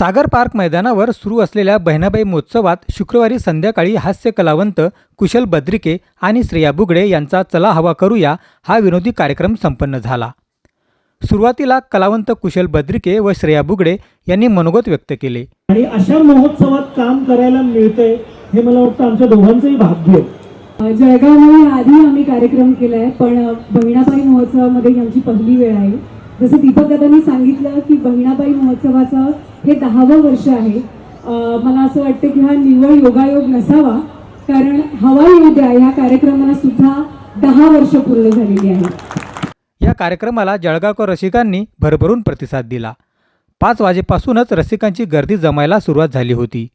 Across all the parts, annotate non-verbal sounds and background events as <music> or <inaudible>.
सागर park मैदानावर सुरू असलेल्या बहिणाबाई महोत्सवात शुक्रवारी संध्याकाळी हास्य कलावंत कुशल बद्रिके आणि श्रेया बुगडे यांचा चला हवा करूया हा विनोदी कार्यक्रम संपन्न झाला. सुरुवातीला कलावंत कुशल बद्रिके व श्रेया बुगडे यांनी मनोगत व्यक्त केले. आणि अशा महोत्सवात काम करायला मिळतंय हे मला वाटतं आमच्या दोघांचंही भाग्य आहे. जळगावमध्ये आधी आम्ही कार्यक्रम केलाय पण बहिणाबाई महोत्सवामध्ये आमची पहिली वेळ आहे. जसं दीपक दादांनी सांगितलं की बहिणाबाई महोत्सवाचं हे दहावं वर्ष आहे. मला असं वाटतं की हा निव्वळ योगायोग नसावा कारण हवा येऊ द्या या कार्यक्रमाला सुद्धा दहा वर्ष पूर्ण झालेली आहेत. या कार्यक्रमाला जळगावकर रसिकांनी भरभरून प्रतिसाद दिला. पाच वाजेपासूनच रसिकांची गर्दी जमायला सुरुवात झाली होती.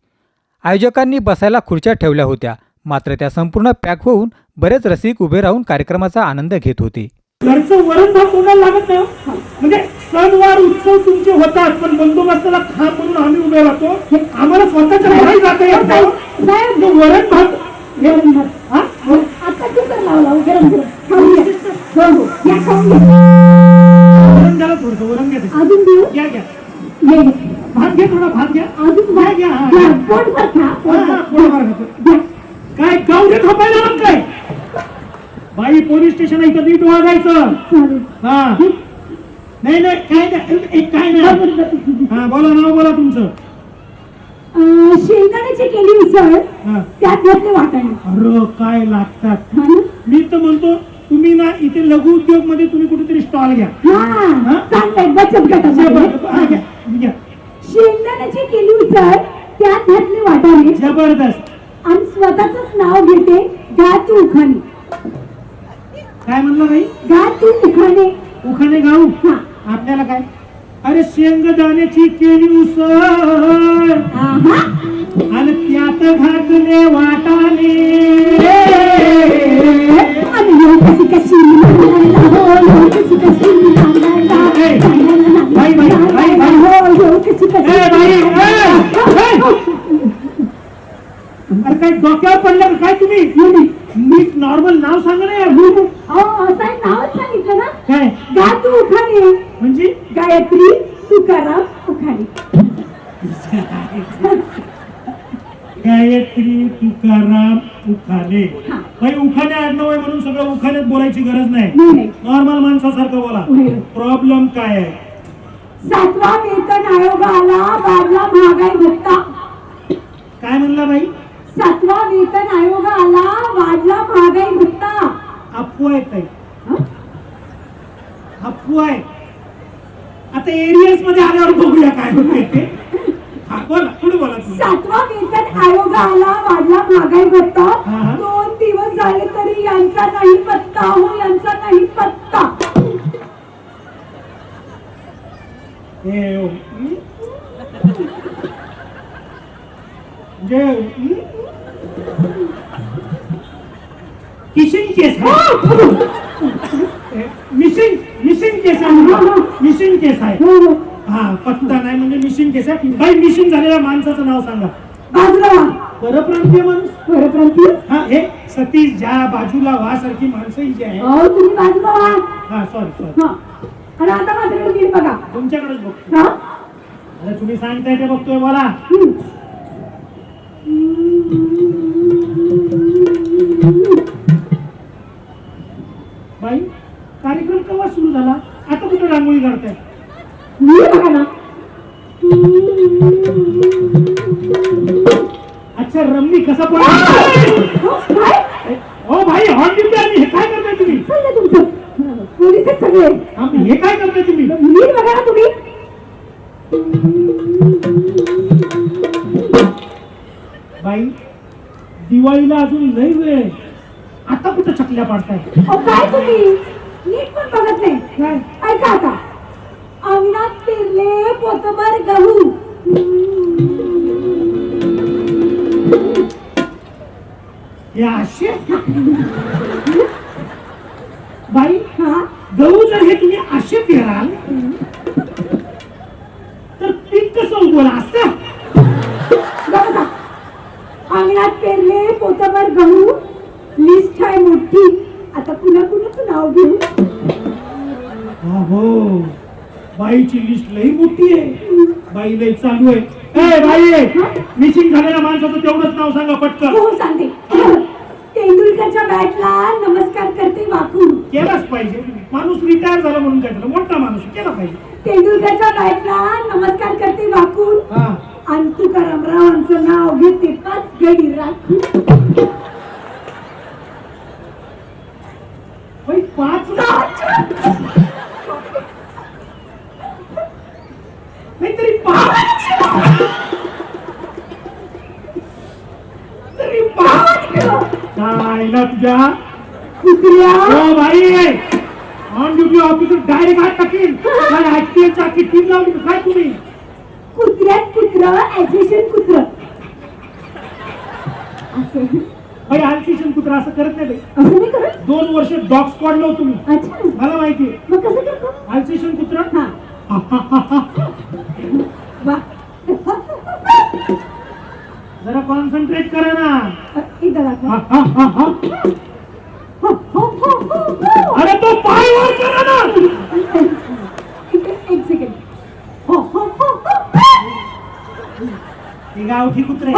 आयोजकांनी बसायला खुर्च्या ठेवल्या होत्या मात्र त्या संपूर्ण पॅक होऊन बरेच रसिक उभे राहून कार्यक्रमाचा आनंद घेत होते. घरचं वरण भात कोणाला लागत नाही हो. म्हणजे सणवार उत्सव तुमचे होतात पण बंदोबस्ताला खांब म्हणून आम्ही उभे राहतो हे आम्हाला स्वतःच्या घरी जाता येत नाही हो. जो वरण भात भात हा? आता कुकर लावला गरम गरम खाऊन घ्या. हो हो या खाऊन घ्या. वरण द्याला थोडंसं वरण घ्या ते. अजून देऊ घ्या. भात थोडा भात घ्या अजून घ्या घ्या हा, खा हा, पोटभर. हा, पोटभर खातो. घ्या. काय गावडे थापायला मग काय स्टेशन इथं नीट वागायचं. हा. नाही नाही काय नाही एक काय नाही. हा बोला. नाव बोला तुमचं. अं, शेंगदाण्याची केली उसळ हा. त्यात घातले वाटाणे अरे काय लागतात. हा ना? मी तर म्हणतो तुम्ही ना इथे लघु उद्योगमध्ये तुम्ही कुठेतरी स्टॉल घ्या. हा चांगलंय बचत गटामध्ये. हा, घ्या, घ्या. शेंगदाण्याची केली उसळ त्यात घातले वाटाणे जबरदस्त. आणि स्वतःच नाव घेते गा तू उखाणे काय म्हणलं बाई? गा तू उखाणे. उखाणे गाऊ? हा. आपल्याला काय? अरे शेंगदाण्याची केली उसळ. आहा. आणि त्यात घातले वाटाणे. आणि यो कशी कशी नांदायला हो, यो कशी कशी नांदायला. ए, नांदायला, बाई, बाई, बाई, बाई. हो, यो कशी कशी ए, बाई, ए, ए. अरे काय डोक्यावर पडलं का? काय तुम्ही? नीट नॉर्मल नाव सांगा ना यार. अहो, असं आहे नावच सांगितलं ना काय गा तू उखाणे गायत्री तुकाराम उखाणे गायत्री तुकाराम उखाणे. हा. बाई उखाणे आडनाव आहे म्हणून सगळं उखाण्यात बोलायची गरज नाही. नॉर्मल माणसासारखं बोला. प्रॉब्लेम काय आहे? सातवा वेतन आयोग आला वाढला महागाई भत्ता काय म्हणला बाई? सातवा वेतन आयोग आला वाढला महागाई भत्ता अफवा आहे ताई हं? अफवा आहे आता एरियसमध्ये आल्यावर बघूया काय होते ते हा बोला पुढे बोला तुम्ही सातवा वेतन आयोग आला वाढला महागाई भत्ता हा, हा. दोन दिवस झाले तरी यांचा नाही पत्ता हो यांचा नाही पत्ता हे, हं? म्हणजे हं? किशिंग केस मिशिंग मिशिंग केस आहे मिशिंग केस आहे. हो हो. हा पत्ता नाही म्हणजे मिशिंग केस आहे. बाई मिशिंग झालेल्या माणसाचं नाव सांगा. बाजूला. परप्रांतीय माणूस? परप्रांतीय? हा हे सतीश ज्या बाजूला वा सारखी माणसं ही जी आहे अहो तुम्ही बाजूला व्हा हा सॉरी सॉरी हा. आणि आता माझ्याकडे बघा. तुमच्याकडेच बघतो. हा? अरे तुम्ही सांगताय ते बघतोय बोला. हम्म. आता कुठे रांगोळी काढताय मी बघा ना अच्छा रम्मी कसा पण हो, हो भाई हॉर्न ड्युटी आम्ही. हे काय करताय तुम्ही? चाललंय तुमचं. पोलीस आहेत सगळे. आम्ही हे काय करताय तुम्ही? बघा ना तुम्ही. बाई दिवाळीला अजून लई वेळ आहे. आता कुठं चकल्या पाडताय? अहो काय तुम्ही? नीट पण बघत नाही. ऐका आता. अंगणात पेरले पोतभर गहू. हे असे? बाई हा? गहू जर हे तुम्ही असे पेराल तर पीक कसं उगवलं असं? अंगणात पेरले पोतभर गहू लिस्ट आहे मोठी आता कुणा कुणाचं नाव घेऊ हो. बाईची लिस्ट लई मोठी आहे. बाई लई चालू आहे. ए बाई! मिसिंग झालेल्या माणसाचं तेवढंच नाव सांगा पटकन. हो सांगते. तेंडुलकरच्या बॅटला नमस्कार करते वाकून केलाच पाहिजे. माणूस रिटायर झाला म्हणून काय झालं? मोठा माणूस केला पाहिजे. तेंडुलकरच्या बॅटला नमस्कार करते वाकून हा. आणि तुकाराम रावांचं नाव घेते पाच गडी राखून. पाच? काय ना तुझ्या. कुत्र्या हो ऑन ड्युटी ऑफिसर डायरेक्ट हात टाकील. काय ऍक्टिव्हच्या किती लावली काय तुम्ही? कुत्र्यात कुत्र ऍग्रेशन कुत्र. असं कुत्रा करत नाही बाई. असं नाही करत? दोन वर्ष डॉग स्क्वॉडला होतो मी. अच्छा. मला माहिती मग कसं करतो? कुत्रा? हा. <laughs> वा. जरा कॉन्सन्ट्रेट करा ना. अरे तो पाय वर करा ना! एक सेकंड हो हो हो गावठी कुत्रे.